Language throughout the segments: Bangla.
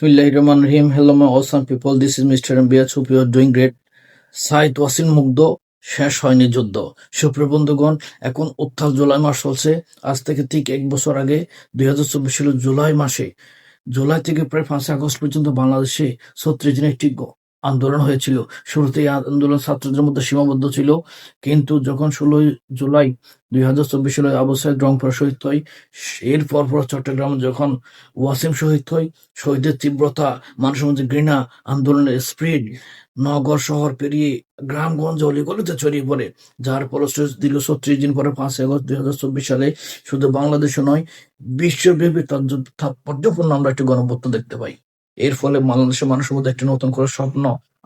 সাইদ ওয়াসিম মুগ্ধ শেষ হয়নি যুদ্ধ। এখন উত্তাল জুলাই মাস চলছে। আজ থেকে ঠিক এক বছর আগে দুই হাজার চব্বিশ জুলাই মাসে, জুলাই থেকে প্রায় পাঁচ আগস্ট পর্যন্ত বাংলাদেশে ছত্রিশ দিনের গ- আন্দোলন হয়েছিল। শুরুতে আন্দোলন ছাত্রদের মধ্যে সীমাবদ্ধ ছিল। কিন্তু যখন ষোলোই জুলাই দুই হাজার চব্বিশ সালে আবু সাইদ রংপুর শহীদ হয় এর পরপর চট্টগ্রাম যখন ওয়াসিম শহীদ হয়, শহীদের তীব্রতা মানুষের মধ্যে ঘৃণা, আন্দোলনের স্পিড, নগর শহর পেরিয়ে গ্রামগঞ্জ অলিগলিতে ছড়িয়ে পড়ে, যার ফলশ্রুতি দীর্ঘ ছত্রিশ দিন পরে পাঁচ আগস্ট দুই হাজার চব্বিশ সালে শুধু বাংলাদেশে নয়, বিশ্বব্যাপী তাৎপর্যপূর্ণ আমরা একটি গণপত্য দেখতে পাই। এর ফলে বাংলাদেশের মানুষের মধ্যে একটি নতুন করে স্বপ্ন,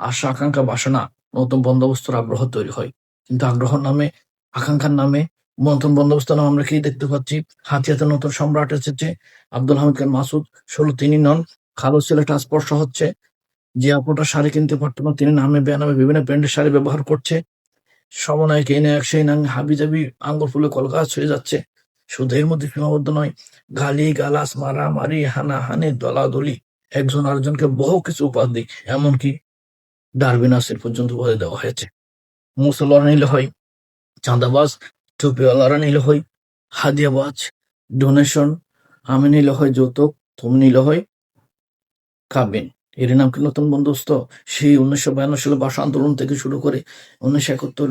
আশা, আকাঙ্ক্ষা, বাসনা, নতুন বন্দোবস্তর আগ্রহ তৈরি হয়। কিন্তু আগ্রহ নামে, আকাঙ্ক্ষার নামে নতুন বন্দোবস্ত নামে আমরা কি দেখতে পাচ্ছি? হাতিয়াতে নতুন সম্রাট এসেছে, আব্দুল হামিদ খান মাসুদ, ষোলো তিনি নন, খালো সিলেট স্পর্শ হচ্ছে, যে আপুটা শাড়ি কিনতে পারতো না, তিনি নামে, বেনামে বিভিন্ন ব্র্যান্ডের শাড়ি ব্যবহার করছে। সমন্বয় কেনে এক সেই নাং হাবি জাবি আঙ্গুর ফুলে কলকাজ হয়ে যাচ্ছে। শুধু এর মধ্যে সীমাবদ্ধ নয়, গালি, গালাস, মারামারি, হানাহানি, দলাদলি একজন আরেকজনকে বহু কিছু উপাধি এমনকি ডারবিনাসের পর্যন্ত উপাধি দেওয়া হয়েছে। মুসলমানরা নিলে হয়, চাঁদাবাজ টুপিওয়ালারা নিলে হয়, হাদিয়াবাজ, ডোনেশন, আমি নিলে হয় যৌতুক, তুমি নিলে হয় কাবিন। এর নাম কি নতুন বন্দোবস্ত? সেই উনিশশো বায়ান্ন সালে ভাষা আন্দোলন থেকে শুরু করে উনিশশো একাত্তর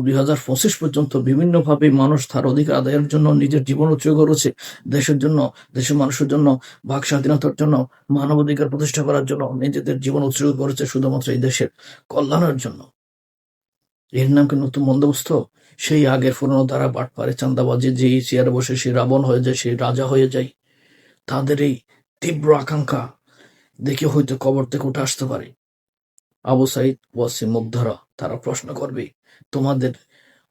দুই হাজার পঁচিশ পর্যন্ত বিভিন্ন ভাবে মানুষ তার অধিকার আদায়ের জন্য নিজের জীবন উৎসর্গ করেছে। দেশের জন্য, দেশের মানুষের জন্য, বাক স্বাধীনতার জন্য, মানবাধিকার প্রতিষ্ঠা করার জন্য নিজেদের জীবন উৎসর্গ করেছে শুধুমাত্র এই দেশের কল্যাণের জন্য। এর নাম কি নতুন বন্দোবস্ত? সেই আগের পুরনো দ্বারা বাট পারে চান্দাবাজি যে চেয়ারে বসে সে রাবণ হয়ে যায় সে রাজা হয়ে যায়। তাদের এই তীব্র আকাঙ্ক্ষা দেখে হয়তো কবর থেকে উঠে আসতে পারে। আবু সাইদ ওয়াসিম মুগ্ধরা তারা প্রশ্ন করবে তোমাদের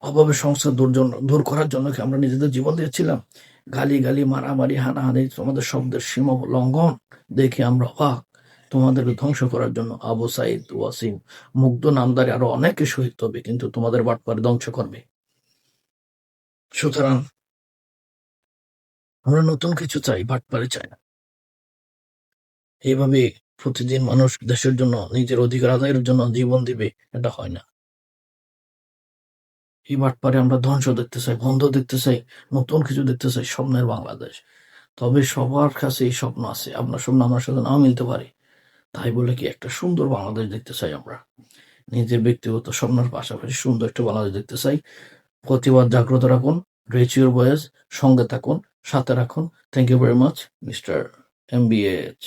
অভাবে সংসার দূর জন্য দূর করার জন্য কি আমরা নিজেদের জীবন দিয়েছিলাম? গালি গালি, মারামারি, হানাহানি তোমাদের শব্দের সীমা লঙ্ঘন দেখে আমরা অবাক। তোমাদেরকে ধ্বংস করার জন্য আবু সাইদ ওয়াসিম মুগ্ধ নামদারি আরও অনেকে শহীদ হবে, কিন্তু তোমাদের বাটপারে ধ্বংস করবে। সুতরাং আমরা নতুন কিছু চাই, বাটপারে চাই না। এইভাবে প্রতিদিন মানুষ দেশের জন্য, নিজের অধিকার আদায়ের জন্য জীবন দিবে, এটা হয় না। এই বাটপারে আমরা ধ্বংস দেখতে চাই, বন্ধ দেখতে চাই, নতুন কিছু দেখতে চাই, স্বপ্নের বাংলাদেশ। তবে সবার কাছে এই স্বপ্ন আছে আপনার স্বপ্ন, আমার সাথে নাও মিলতে পারে। তাই বলে কি একটা সুন্দর বাংলাদেশ দেখতে চাই আমরা। নিজের ব্যক্তিগত স্বপ্নের পাশাপাশি সুন্দর একটা বাংলাদেশ দেখতে চাই। প্রতিবাদ জাগ্রত রাখুন রেচ ইউর বয়েস সঙ্গে থাকুন, সাথে রাখুন। Thank you very much mister M B H